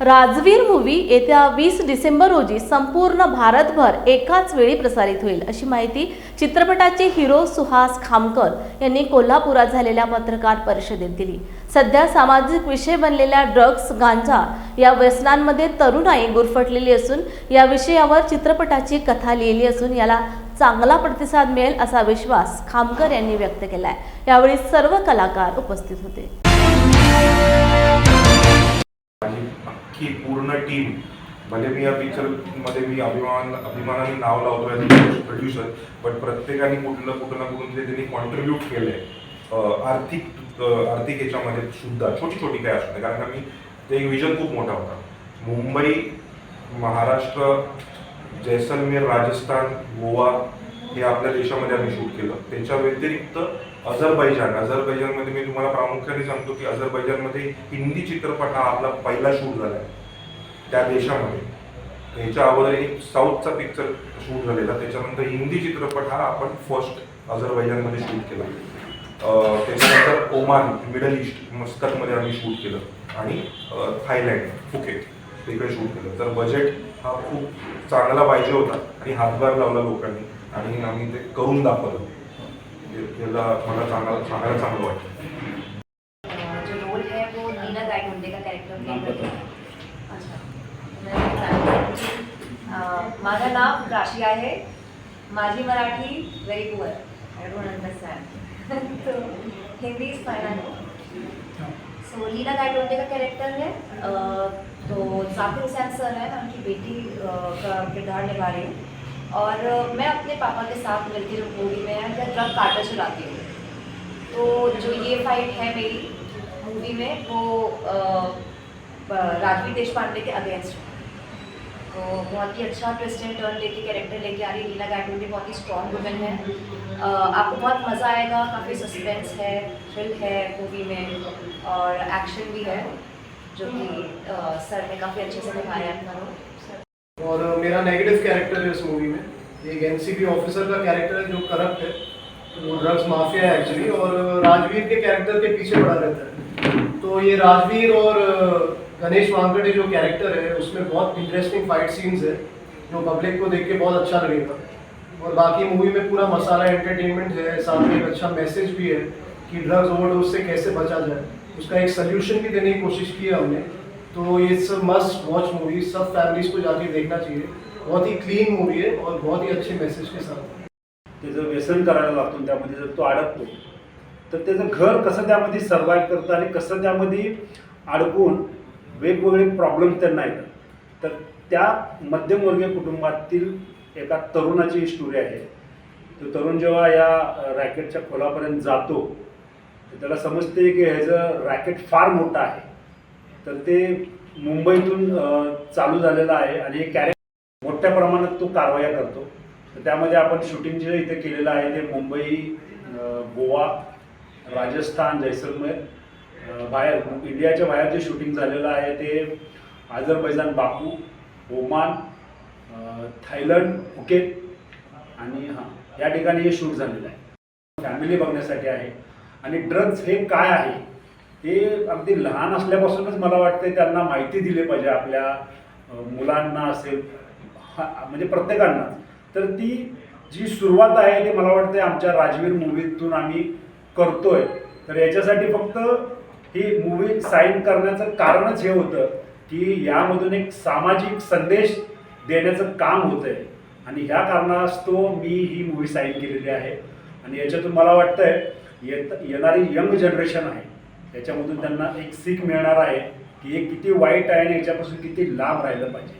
Rajveer movie येत्या वीस डिसेंबर रोजी संपूर्ण भारतभर एकाच वेळी प्रसारित होईल अशी माहिती चित्रपटाचे हिरो सुहास खामकर यांनी कोल्हापुरात झालेल्या पत्रकार परिषदेत दिली. सध्या सामाजिक विषय बनलेल्या ड्रग्ज गांजा या व्यसनांमध्ये तरुणाई गुरफटलेली असून या विषयावर चित्रपटाची कथा लिहिली असून याला चांगला प्रतिसाद मिळेल असा विश्वास खामकर यांनी व्यक्त केलाय. यावेळी सर्व कलाकार उपस्थित होते. की पूर्ण टीम भले मी या पिक्चरमध्ये मी अभिमान अभिमानाने नाव लावतो प्रोड्युसर बट प्रत्येकाने कुठलं कुठं ना कुठून ते त्यांनी कॉन्ट्रीब्यूट केलं आहे आर्थिक आर्थिक याच्यामध्ये सुद्धा छोटी छोटी काय असू कारण आम्ही मी ते एक विजन खूप मोठा होता. मुंबई महाराष्ट्र जैसलमेर राजस्थान गोवा हे आपल्या देशामध्ये आम्ही शूट केलं. त्याच्या व्यतिरिक्त अझरबैजान. अझरबैजानमध्ये मी तुम्हाला प्रामुख्याने सांगतो की अझरबैजानमध्ये हिंदी चित्रपट हा आपला पहिला शूट झाला आहे. त्या देशामध्ये. ह्याच्या अगोदर एक साऊथचा पिक्चर शूट झालेला. त्याच्यानंतर हिंदी चित्रपट हा आपण फर्स्ट अझरबैजानमध्ये शूट केला. त्याच्यानंतर ओमान मिडल ईस्ट मस्कतमध्ये आम्ही शूट केलं. आणि थायलँड फुकेट तिकडे शूट केलं. तर बजेट हा खूप चांगला पाहिजे होता आणि हातभार लावला लोकांनी आणि आम्ही ते करून दाखवलं. त्याला मला चांगला सांगायला चांगलं वाटतं जो रोल है वो नीना गायटोंडे का कैरेक्टर प्ले बताओ. अच्छा. माझं नाव राशी आहे. माझी Marathi very poor I don't understand Hindi is fine so Leena Gaydonde का कैरेक्टर है तो जाकिर हुसैन सर है मैं उनकी बेटी का किरदार निभा रही हूँ। और मैं अपने पापा के साथ मिलकर जो मूवी में है ट्रक काटा चलाती हूँ। तो जो ये फाइट है मेरी मूवी में, वो राजवीर देश पांडे के अगेंस्ट है। तो बहुत ही अच्छा ट्विस्ट एंड टर्न लेके कैरेक्टर लेके आ रही है। लीला गायटोंडे बहुत ही स्ट्रॉन्ग वुमेन है। आपको बहुत मज़ा आएगा। काफ़ी सस्पेंस है थ्रिल है मूवी में। और एक्शन भी है, जो कि सर ने काफ़ी अच्छे से निभाया अपना रोल और मेरा नेगेटिव कैरेक्टर है इस मूवी में। एक एनसीबी ऑफिसर का कैरेक्टर है, जो करप्ट है। वो ड्रग्स माफिया है एक्चुअली और राजवीर के कैरेक्टर के पीछे पड़ा रहता है। तो ये राजवीर और गणेश वांकड़े जो कैरेक्टर है, उसमें बहुत इंटरेस्टिंग फाइट सीन्स है, जो पब्लिक को देख के बहुत अच्छा लगेगा। और बाकी मूवी में पूरा मसाला एंटरटेनमेंट है साथ में एक अच्छा मैसेज भी है कि ड्रग्स ओवरडोज से कैसे बचा जाए। उसका एक सोल्यूशन भी देने की कोशिश की है हमने। तो ये सब मस्ट वॉच मूवी सब फैमिलीज़ को जाके देखना चाहिए। बहुत ही क्लीन मूवी है और बहुत ही अच्छे मैसेज के साथ। त्याचं व्यसन करायला लागतो त्यामध्ये, जर तो अडकतो तर त्याचं घर कसं त्यामध्ये सर्वाईव्ह करतं आणि कसं त्यामध्ये अडकून वेगवेगळे प्रॉब्लेम त्यांना येतात. तर त्या मध्यमवर्गीय कुटुंबातील एका तरुणाची स्टोरी आहे. तो तरुण जेव्हा या रॅकेटच्या खोलापर्यंत जातो त्याला समजते की ह्याचं रॅकेट फार मोठं आहे तर ते मुंबईतून चालू झालेलं आहे आणि हे कॅरे मोठ्या प्रमाणात तो कारवाया करतो. तर त्यामध्ये आपण शूटिंग जे इथे केलेलं आहे ते मुंबई गोवा राजस्थान जैसलमेर बाहेर. इंडियाच्या बाहेर जे शूटिंग झालेलं आहे ते Azerbaijan Baku Oman Thailand Phuket आणि हां या ठिकाणी हे शूट झालेलं आहे. फॅमिली बघण्यासाठी आहे. आणि ड्रग्ज हे काय आहे? हे अगदी लहान असल्यापासूनच मला वाटतं त्यांना माहिती दिली पाहिजे आपल्या मुलांना असेल हा- म्हणजे प्रत्येकांना. तर ती जी सुरुवात आहे ती मला वाटते आमच्या राजवीर मूवीतून आम्ही करतोय. तर याच्यासाठी फक्त ही मूवी साईन करण्याचं कारणच हे होतं की यामधून एक सामाजिक संदेश देण्याचं काम होतं आहे आणि ह्या कारणास्तव मी ही मूवी साईन केलेली आहे. आणि याच्यातून मला वाटतंय येत येणारी यंग जनरेशन आहे याच्यामधून त्यांना एक सीख मिळणार आहे की हे किती वाईट आहे आणि याच्यापासून किती लांब राहिलं पाहिजे.